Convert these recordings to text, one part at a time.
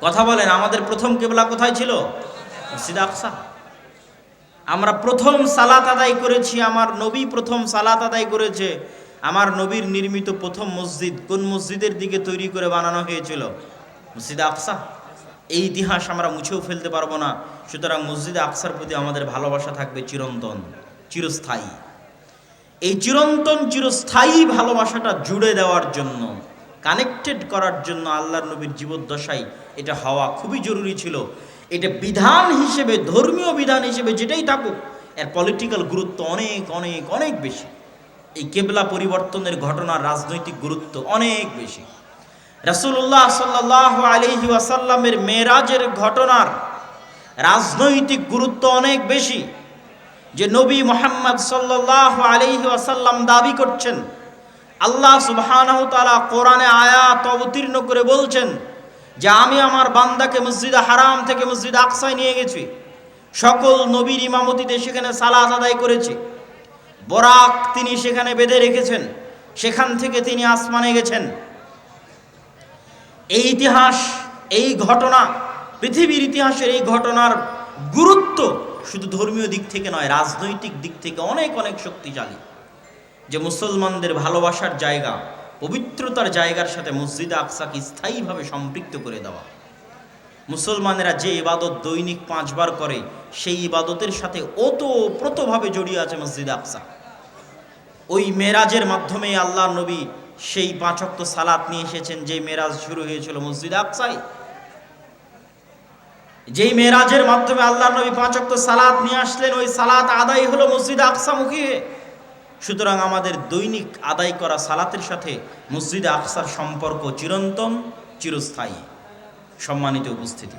কথা বলেন, আমাদের প্রথম কেবলা কোথায় ছিল? মসজিদ আকসা। আমরা প্রথম সালাত আদায় করেছি, আমার নবী প্রথম সালাত আদায় করেছে। আমার নবীর নির্মিত প্রথম মসজিদ কোন মসজিদের দিকে তৈরি করে বানানো হয়েছিল? মসজিদ আকসা। এই ইতিহাস আমরা মুছেও ফেলতে পারব না। সুতরাং মসজিদ আকসার প্রতি আমাদের ভালোবাসা থাকবে চিরন্তন, চিরস্থায়ী। এই চিরন্তন, চিরস্থায়ী ভালোবাসাটা জুড়ে দেওয়ার জন্য কানেক্টেড করার জন্য আল্লাহর নবীর জীবদ্দশায় এটা হওয়া খুবই জরুরি ছিল। এটা বিধান হিসেবে, ধর্মীয় বিধান হিসেবে যেটাই থাকুক, এর পলিটিক্যাল গুরুত্ব অনেক অনেক অনেক বেশি। এই কেবলা পরিবর্তনের ঘটনার রাজনৈতিক গুরুত্ব অনেক বেশি। রাসূলুল্লাহ সাল্লাহ আলহি ওয়াসাল্লামের মেরাজের ঘটনার রাজনৈতিক গুরুত্ব অনেক বেশি। যে নবী মোহাম্মদ সাল্লাহ আলহি ওয়াসাল্লাম দাবি করছেন আল্লাহ তাআলা কোরআনে আয়াত অবতীর্ণ করে বলছেন যে আমি আমার বান্দাকে মসজিদ হারাম থেকে মসজিদ আকসায় নিয়ে গেছি। সকল নবীর ইমামতিতে সেখানে সালাত আদায় করেছি। বরাক তিনি সেখানে বেঁধে রেখেছেন। সেখান থেকে তিনি আসমানে গেছেন। এই ইতিহাস, এই ঘটনা, পৃথিবীর ইতিহাসের এই ঘটনার গুরুত্ব শুধু ধর্মীয় দিক থেকে নয়, রাজনৈতিক দিক থেকে অনেক অনেক শক্তিশালী। যে মুসলমানদের ভালোবাসার জায়গা, পবিত্রতার জায়গার সাথে মসজিদ আকসাকে স্থায়ীভাবে সম্পৃক্ত করে দেওয়া। মুসলমানেরা যে ইবাদত দৈনিক পাঁচবার করে, সেই ইবাদতের সাথে ওতপ্রোতভাবে জড়িয়ে আছে মসজিদ আকসা। ওই মেরাজের মাধ্যমে আল্লাহ নবী সেই পাঁচক্ত সালাত নিয়ে এসেছেন যে মেরাজ শুরু হয়েছিল মসজিদ আকসাই যেই মেরাজের মাধ্যমে আল্লাহ নবী পাঁচক্ত সালাত নিয়ে আসলেন, ওই সালাত আদায় হলো মসজিদ আকসামুখী হয়ে সুতরাং আমাদের দৈনিক আদায় করা সালাতের সাথে মসজিদ আকসার সম্পর্ক চিরন্তন, চিরস্থায়ী। সম্মানিত উপস্থিতি।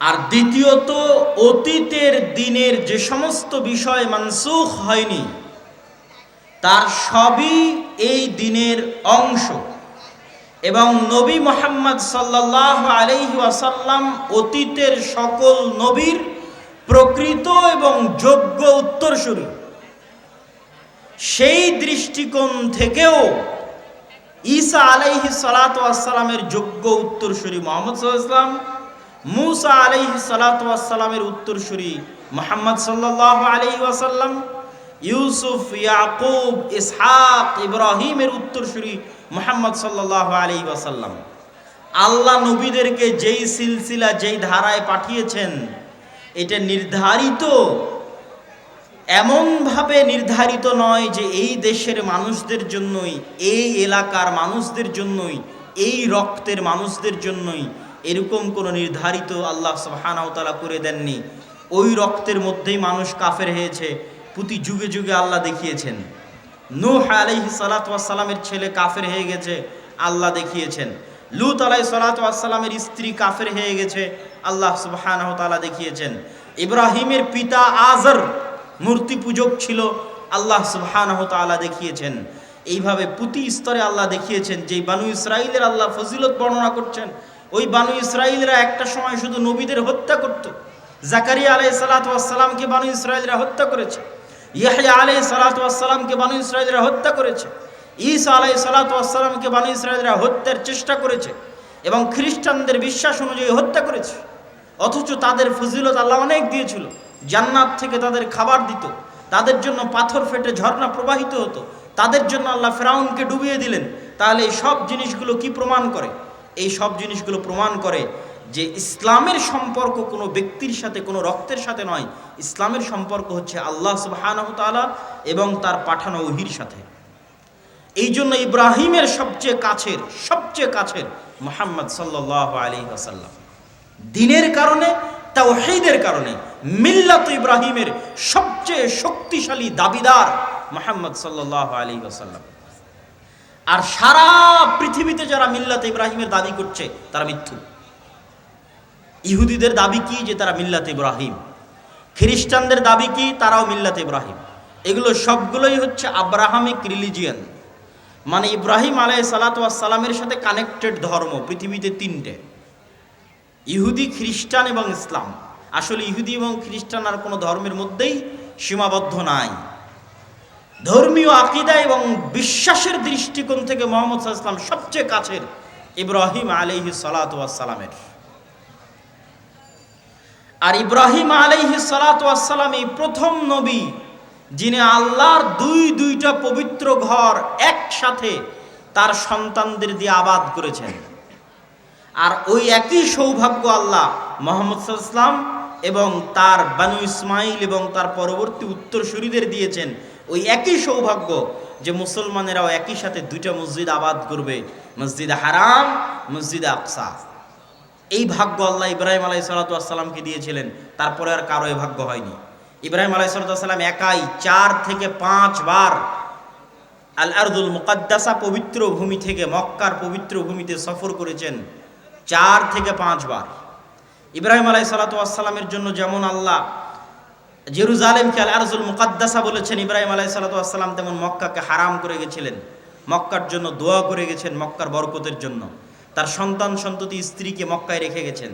আর দ্বিতীয়ত, অতীতের দিনের যে সমস্ত বিষয় মানসুখ হয়নি, তার সবই এই দিনের অংশ। এবং নবী মোহাম্মদ সাল্লাহ আলহি ওয়াসাল্লাম অতীতের সকল নবীর প্রকৃত এবং যোগ্য উত্তরসূরি। সেই দৃষ্টিকোণ থেকেও ঈসা আলাইহি সালাতামের যোগ্য উত্তরসূরি মোহাম্মদ সাল্লাম মুসা আলাইহি সালাতামের উত্তরসূরি মোহাম্মদ সাল্লাহ আলহি ওয়াসাল্লাম, ইউসুফ, ইয়াকুব, ইসহাক, ইব্রাহিমের উত্তরসূরি মোহাম্মদ সাল্লাহ আলী ওয়াসাল্লাম। আল্লাহ নবীদেরকে যেই সিলসিলা, যেই ধারায় পাঠিয়েছেন এটা নির্ধারিত। এমনভাবে নির্ধারিত নয় যে এই দেশের মানুষদের জন্যই, এই এলাকার মানুষদের জন্যই, এই রক্তের মানুষদের জন্যই এরকম কোনো নির্ধারিত আল্লাহ সুবহানাহু করে দেননি। ওই রক্তের মধ্যেই মানুষ কাফের হয়েছে, প্রতি যুগে যুগে আল্লাহ দেখিয়েছেন। নূহ আলাইহি সালাতামের ছেলে কাফের হয়ে গেছে, আল্লাহ দেখিয়েছেন। লুত আলাই সালাতামের স্ত্রী কাফের হয়ে গেছে আল্লাহ তাআলা দেখিয়েছেন। ইব্রাহিমের পিতা আজর মূর্তি পূজক ছিল, আল্লাহ সুবহানাহু তাআলা দেখিয়েছেন। এইভাবে প্রতি স্তরে আল্লাহ দেখিয়েছেন যে বানু ইসরাইলের আল্লাহ ফজিলত বর্ণনা করছেন। ওই বানু ইসরাইলরা একটা সময় শুধু নবীদের হত্যা করত। জাকারিয়া আলাই সালাতামকে বানু ইসরায়েলরা হত্যা করেছে। ইয়াহিয়া আলাই সালাতামকে বানু ইসরায়েলরা হত্যা করেছে। ঈসা আলাই সালাতামকে বানু ইসরায়েলরা হত্যার চেষ্টা করেছে এবং খ্রিস্টানদের বিশ্বাস অনুযায়ী হত্যা করেছে। অথচ তাদের ফজিলত আল্লাহ অনেক দিয়েছিল। জান্নাত থেকে তাদের খাবার দিত। তাদের জন্য পাথর ফেটে ঝর্ণা প্রবাহিত হতো। তাদের জন্য আল্লাহ ফেরাউনকে ডুবিয়ে দিলেন। তাহলে এই সব জিনিসগুলো কি প্রমাণ করে? এই সব জিনিসগুলো প্রমাণ করে যে ইসলামের সম্পর্ক কোনো ব্যক্তির সাথে, কোনো রক্তের সাথে নয়। ইসলামের সম্পর্ক হচ্ছে আল্লাহ সুবাহানহ তালা এবং তার পাঠানো ওহির সাথে। এই জন্য ইব্রাহিমের সবচেয়ে কাছের সবচেয়ে কাছের মোহাম্মদ সাল্লাহ আলী আসাল্লাম দিনের কারণে, তাওহীদের কারণে। মিল্লাত ইব্রাহিমের সবচেয়ে শক্তিশালী দাবিদার মোহাম্মদ সাল্লাহ আলী আসাল্লাম আর সারা পৃথিবীতে যারা মিল্লাত ইব্রাহিমের দাবি করছে, তারা মিথ্যু। ইহুদিদের দাবি কি যে তারা মিল্লাত ইব্রাহিম? খ্রিস্টানদের দাবি কি তারাও মিল্লাত ইব্রাহিম? এগুলো সবগুলোই হচ্ছে আব্রাহামিক রিলিজিয়ান। মানে ইব্রাহিম আলাই সালাতামের সাথে কানেক্টেড ধর্ম, পৃথিবীতে তিনটে। ইহুদি খ্রিস্টান এবং ইসলাম। আসলে ইহুদি এবং খ্রিস্টান আর কোনো ধর্মের মধ্যেই সীমাবদ্ধ নাই। ধর্মীয় আকিদা এবং বিশ্বাসের দৃষ্টিকোণ থেকে মোহাম্মদ ইসলাম সবচেয়ে কাছের ইব্রাহিম আলাইহি সালাতামের আর ইব্রাহিম আলাইহি সালাতাম এই প্রথম নবী, যিনি আল্লাহর দুই দুইটা পবিত্র ঘর একসাথে তার সন্তানদের দিয়ে আবাদ করেছেন। আর ওই একই সৌভাগ্য আল্লাহ মোহাম্মদ সাল্লাম এবং তার বানু ইসমাইল এবং তার পরবর্তী উত্তরসূরিদের দিয়েছেন। ওই একই সৌভাগ্য যে মুসলমানেরাও একই সাথে দুইটা মসজিদ আবাদ করবে। মসজিদ হারাম, মসজিদ আকসা। এই ভাগ্য আল্লাহ ইব্রাহিম আলাই সালাতামকে দিয়েছিলেন। তারপরে আর কারও এ ভাগ্য হয়নি। ইব্রাহিম আলাই সালাতাম একাই চার থেকে পাঁচ বার আল আরদুল মুকাদ্দাসা পবিত্র ভূমি থেকে মক্কার পবিত্র ভূমিতে সফর করেছেন। চার থেকে পাঁচ বার। ইব্রাহিম আলাই সালাতামের জন্য যেমন আল্লাহ জেরুজালেমকে আল আরজুল মুকাদ্দাসা বলেছেন, ইব্রাহিম আলাই সালাতাম তেমন মক্কাকে হারাম করে গেছিলেন। মক্কার জন্য দোয়া করে গেছেন মক্কার বরকতের জন্য। তার সন্তান সন্ততি স্ত্রীকে মক্কায় রেখে গেছেন।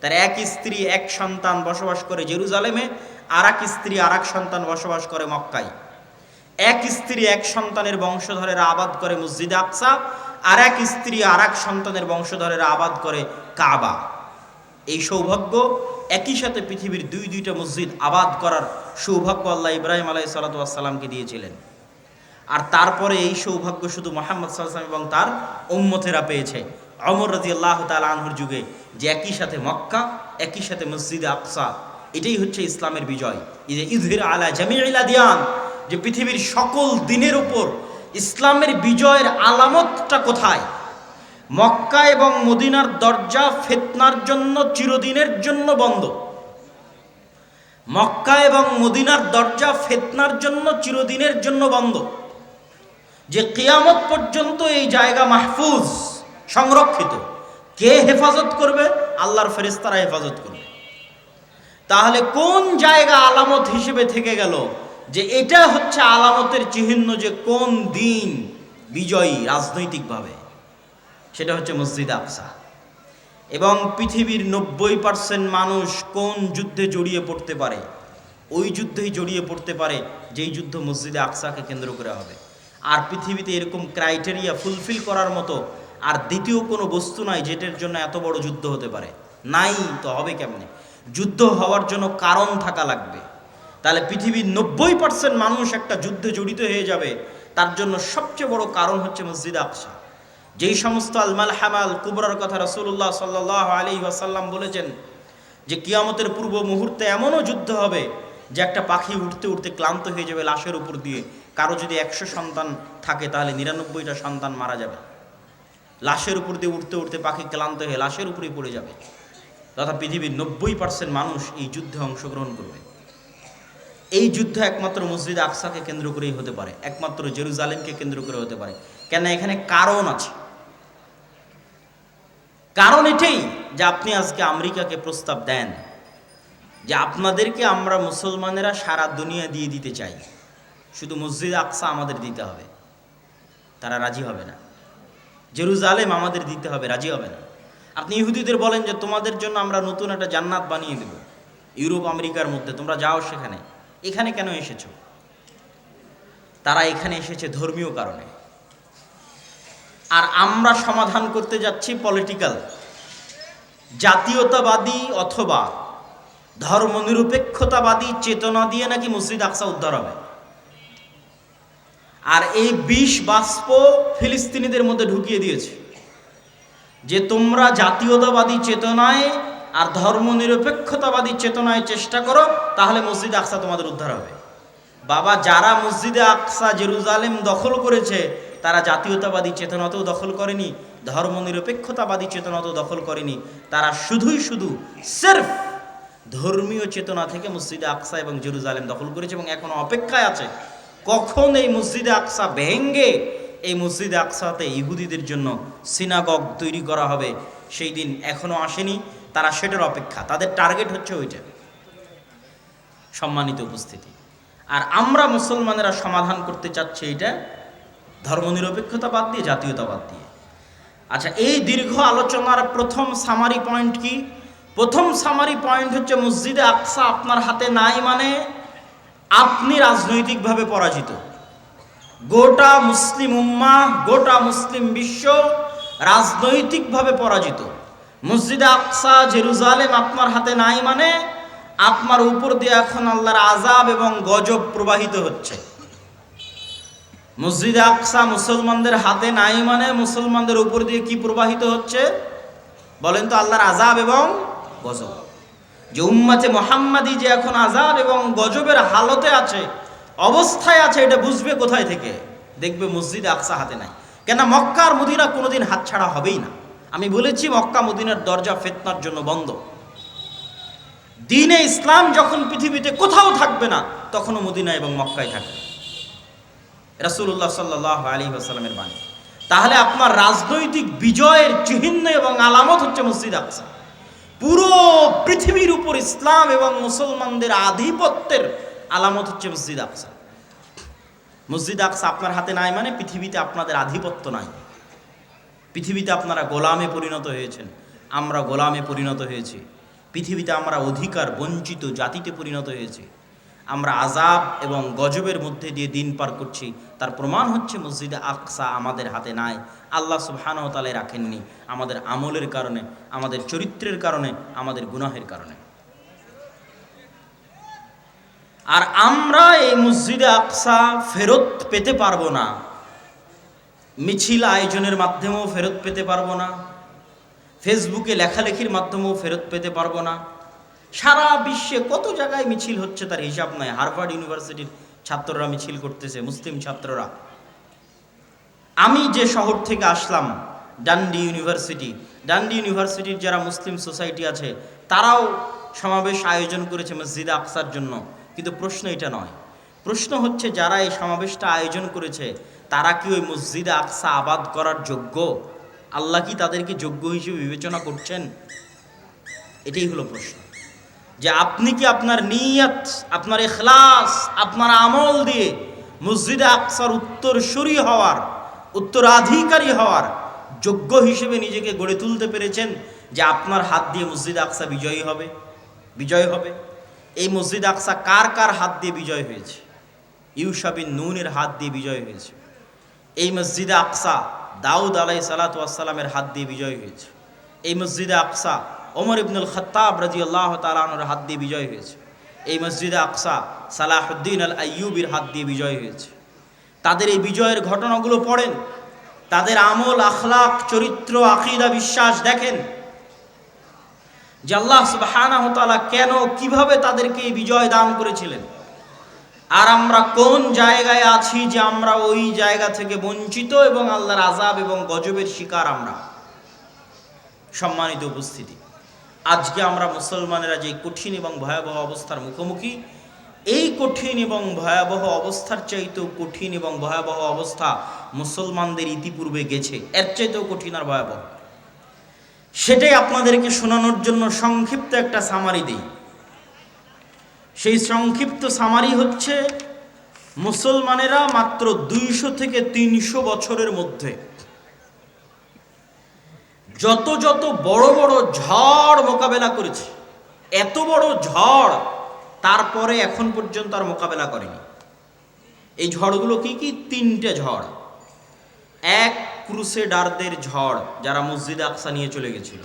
তার এক স্ত্রী, এক সন্তান বসবাস করে জেরুজালেমে আর এক স্ত্রী আর এক সন্তান বসবাস করে মক্কায়। এক স্ত্রী, এক সন্তানের বংশধরেরা আবাদ করে মসজিদ আকসা আর এক স্ত্রী আর এক সন্তানের বংশধরেরা আবাদ করে কাবা। এই সৌভাগ্য একই সাথে পৃথিবীর দুই দুইটা মসজিদ আবাদ করার সৌভাগ্য আল্লাহ ইব্রাহিম আলাই সালাতামকে দিয়েছিলেন। আর তারপরে এই সৌভাগ্য শুধু মোহাম্মদ সাল্লাম এবং তার উম্মতেরা পেয়েছে। অমর রাজি আল্লাহ তাল আনহুর যুগে যে একই সাথে মক্কা, একই সাথে মসজিদে আকসা। এটাই হচ্ছে ইসলামের বিজয়। যে আলা জামিয়া দিয়ান যে পৃথিবীর সকল দিনের উপর ইসলামের বিজয়ের আলামতটা কোথায়? মক্কা এবং মদিনার দরজা ফেতনার জন্য, চিরদিনের জন্য বন্ধ। মক্কা এবং মদিনার দরজা ফেতনার জন্য, চিরদিনের জন্য বন্ধ। যে কিয়ামত পর্যন্ত এই জায়গা মাহফুজ, সংরক্ষিত, কে হেফাজত করবে? আল্লাহর ফেরেস্তারা হেফাজত করবে। তাহলে কোন জায়গা আলামত হিসেবে থেকে গেল? যে এটা হচ্ছে আলামতের চিহ্ন যে কোন দিন বিজয়ী রাজনৈতিকভাবে। সেটা হচ্ছে মসজিদ আকসা। এবং পৃথিবীর নব্বই পার্সেন্ট মানুষ কোন যুদ্ধে জড়িয়ে পড়তে পারে? ওই যুদ্ধেই জড়িয়ে পড়তে পারে যেই যুদ্ধ মসজিদে আকসাকে কেন্দ্র করে হবে। আর পৃথিবীতে এরকম ক্রাইটেরিয়া ফুলফিল করার মতো আর দ্বিতীয় কোনো বস্তু নাই যেটার জন্য এত বড় যুদ্ধ হতে পারে। নাই তো হবে কেমনে? যুদ্ধ হওয়ার জন্য কারণ থাকা লাগবে। তাহলে পৃথিবীর নব্বই পার্সেন্ট মানুষ একটা যুদ্ধে জড়িত হয়ে যাবে। তার জন্য সবচেয়ে বড় কারণ হচ্ছে মসজিদ আকসা। যেই সমস্ত আলমাল হামাল কুবরার কথা রসুল্লাহ সাল্লাহ আলী ওয়াসাল্লাম বলেছেন যে, কিয়ামতের পূর্ব মুহূর্তে এমনও যুদ্ধ হবে যে একটা পাখি উঠতে উঠতে ক্লান্ত হয়ে যাবে লাশের উপর দিয়ে। কারও যদি একশো সন্তান থাকে তাহলে নিরানব্বইটা সন্তান মারা যাবে। লাশের উপর দিয়ে উঠতে উঠতে পাখি ক্লান্ত হয়ে লাশের উপরেই পড়ে যাবে। তথা পৃথিবীর নব্বই পার্সেন্ট মানুষ এই যুদ্ধে অংশগ্রহণ করবে। এই যুদ্ধ একমাত্র মসজিদ আকসাকে কেন্দ্র করেই হতে পারে, একমাত্র জেরুজালেমকে কেন্দ্র করে হতে পারে। কেন এখানে কারণ আছে। কারণ এটাই যে আপনি আজকে আমেরিকাকে প্রস্তাব দেন যে আপনাদেরকে আমরা মুসলমানেরা সারা দুনিয়া দিয়ে দিতে চাই। শুধু মসজিদ আকসা আমাদের দিতে হবে। তারা রাজি হবে না। জেরুজালেম আমাদের দিতে হবে, রাজি হবে না। আপনি ইহুদিদের বলেন যে তোমাদের জন্য আমরা নতুন একটা জান্নাত বানিয়ে দেব। ইউরোপ, আমেরিকার মধ্যে, তোমরা যাও সেখানে। এখানে কেন এসেছ? তারা এখানে এসেছে ধর্মীয় কারণে। আর আমরা সমাধান করতে যাচ্ছি পলিটিক্যাল জাতীয়তাবাদী অথবা ধর্মনিরপেক্ষতাবাদী চেতনা দিয়ে নাকি মসজিদ আকসা উদ্ধার হবে। আর এই বিষ বাষ্প ফিলিস্তিনিদের মধ্যে ঢুকিয়ে দিয়েছে যে তোমরা জাতীয়তাবাদী চেতনায় আর ধর্মনিরপেক্ষতাবাদী চেতনায় চেষ্টা করো, তাহলে মসজিদ আকসা তোমাদের উদ্ধার হবে। বাবা, যারা মসজিদে আকসা জেরুজালেম দখল করেছে, তারা জাতীয়তাবাদী চেতনাতেও দখল করেনি, ধর্মনিরপেক্ষতাবাদী চেতনাতেও দখল করেনি। তারা শুধুই শুধু সেরফ ধর্মীয় চেতনা থেকে মসজিদে আকসা এবং জেরুজালেম দখল করেছে এবং এখনও অপেক্ষায় আছে। কখন এই মসজিদে আকসা ভেঙ্গে এই মসজিদে আকসাতে ইহুদিদের জন্য সিনাগগ তৈরি করা হবে। সেই দিন এখনও আসেনি, তারা সেটার অপেক্ষা। তাদের টার্গেট হচ্ছে ওইটা, সম্মানিত উপস্থিতি। আর আমরা মুসলমানেরা সমাধান করতে চাচ্ছি এটা ধর্মনিরপেক্ষতা বাদ দিয়ে জাতীয়তা বাদ দিয়ে। আচ্ছা এই দীর্ঘ আলোচনার প্রথম সামারি পয়েন্ট কি? প্রথম সামারি পয়েন্ট হচ্ছে মসজিদে আকসা আপনার হাতে নাই মানে আপনি রাজনৈতিকভাবে পরাজিত। গোটা মুসলিম উম্মা, গোটা মুসলিম বিশ্ব রাজনৈতিকভাবে পরাজিত। মসজিদে আকসা, জেরুজালেম আপনার হাতে নাই মানে আপনার উপর দিয়ে এখন আল্লাহর আজাব এবং গজব প্রবাহিত হচ্ছে। মসজিদে আকসা মুসলমানদের হাতে নাই মানে মুসলমানদের উপর দিয়ে কি প্রবাহিত হচ্ছে? বলেন তো আল্লাহর আজাব এবং গজব। যে উম্মাতে মোহাম্মাদি যে এখন আজাব এবং গজবের হালতে আছে অবস্থায় আছে, এটা বুঝবে কোথায় থেকে? দেখবে মসজিদে আকসা হাতে নাই। কেন মক্কা আর মদিনা কোনোদিন হাতছাড়া হবেই না। আমি বলেছি, মক্কা মদিনার দরজা ফেতনার জন্য বন্ধ। দিনে ইসলাম যখন পৃথিবীতে কোথাও থাকবে না, তখনও মদিনা এবং মক্কায় থাকবে। রাসূলুল্লাহ সাল্লাহ আলী আসালামের বাণী। তাহলে আপনার রাজনৈতিক বিজয়ের চিহ্ন এবং আলামত হচ্ছে মসজিদ আকসা। পুরো পৃথিবীর উপর ইসলাম এবং মুসলমানদের আধিপত্যের আলামত হচ্ছে মসজিদ আকসা। মসজিদ আকসা আপনার হাতে নাই মানে পৃথিবীতে আপনাদের আধিপত্য নাই। পৃথিবীতে আপনারা গোলামে পরিণত হয়েছেন, আমরা গোলামে পরিণত হয়েছি। পৃথিবীতে আমরা অধিকার বঞ্চিত জাতিতে পরিণত হয়েছি। আমরা আজাব এবং গজবের মধ্যে দিয়ে দিন পার করছি। তার প্রমাণ হচ্ছে মসজিদে আকসা আমাদের হাতে নাই। আল্লাহ সুবহানাহু তাআলা রাখেননি। আমাদের আমলের কারণে, আমাদের চরিত্রের কারণে, আমাদের গুনাহের কারণে। আর আমরা এই মসজিদে আকসা ফেরত পেতে পারব না। মিছিল আয়োজনের মাধ্যমেও ফেরত পেতে পারব না। ফেসবুকে লেখালেখির মাধ্যমেও ফেরত পেতে পারব না। সারা বিশ্বে কত জায়গায় মিছিল হচ্ছে তার হিসাব নাই। হার্ভার্ড ইউনিভার্সিটির ছাত্ররা মিছিল করতেছে, মুসলিম ছাত্ররা। আমি যে শহর থেকে আসলাম, ডান্ডি ইউনিভার্সিটি, ডান্ডি ইউনিভার্সিটির যারা মুসলিম সোসাইটি আছে, তারাও সমাবেশ আয়োজন করেছে মসজিদে আকসার জন্য। কিন্তু প্রশ্ন এটা নয়। প্রশ্ন হচ্ছে, যারা এই সমাবেশটা আয়োজন করেছে, তারা কি ওই মসজিদে আকসা আবাদ করার যোগ্য? আল্লাহ কি তাদেরকে যোগ্য হিসেবে বিবেচনা করছেন? এটাই হলো প্রশ্ন। যে আপনি কি আপনার নিয়ত, আপনার এখলাস আপনার আমল দিয়ে মসজিদে আকসার উত্তরসূরি হওয়ার, উত্তরাধিকারী হওয়ার যোগ্য হিসেবে নিজেকে গড়ে তুলতে পেরেছেন? যে আপনার হাত দিয়ে মসজিদ আকসা বিজয়ী হবে? বিজয় হবে? এই মসজিদ আকসা কার কার হাত দিয়ে বিজয় হয়েছে? ইউসাবিন নুনের হাত দিয়ে বিজয় হয়েছে। এই মসজিদে আকসা দাউদ আলাই সালাতামের হাত দিয়ে বিজয় হয়েছে। এই মসজিদে আকসা ওমর ইবনুল খত্তাব রাজি আল্লাহ তালানোর হাত দিয়ে বিজয় হয়েছে। এই মসজিদে আকসা সালাহুদ্দিন আল আইয়ুবির হাত দিয়ে বিজয় হয়েছে। তাদের এই বিজয়ের ঘটনাগুলো পড়েন, তাদের আমল আখলাক চরিত্র, আকিদা, বিশ্বাস দেখেন। যে আল্লাহ তাআলা কেন, কীভাবে তাদেরকে বিজয় দান করেছিলেন? আর আমরা কোন জায়গায় আছি যে আমরা ওই জায়গা থেকে বঞ্চিত এবং আল্লাহর আজাব এবং গজবের শিকার আমরা? সম্মানিত উপস্থিতি, আজকে আমরা মুসলমানেরা যে কঠিন এবং ভয়াবহ অবস্থার মুখোমুখি, এই কঠিন এবং ভয়াবহ অবস্থার চাইতেও কঠিন এবং ভয়াবহ অবস্থা মুসলমানদের ইতিপূর্বে গেছে। এর চাইতেও কঠিন আর ভয়াবহ। সেটাই আপনাদেরকে শোনানোর জন্য সংক্ষিপ্ত একটা সামারি দিই। সেই সংক্ষিপ্ত সামারি হচ্ছে, মুসলমানেরা মাত্র দুইশো থেকে তিনশো বছরের মধ্যে যত যত বড় বড় ঝড় মোকাবেলা করেছে, এত বড় ঝড় তারপরে এখন পর্যন্ত আর মোকাবেলা করেনি। এই ঝড়গুলো কি কি? তিনটে ঝড়। এক ক্রুসেডারদের ঝড় যারা মসজিদ আকসা নিয়ে চলে গেছিল।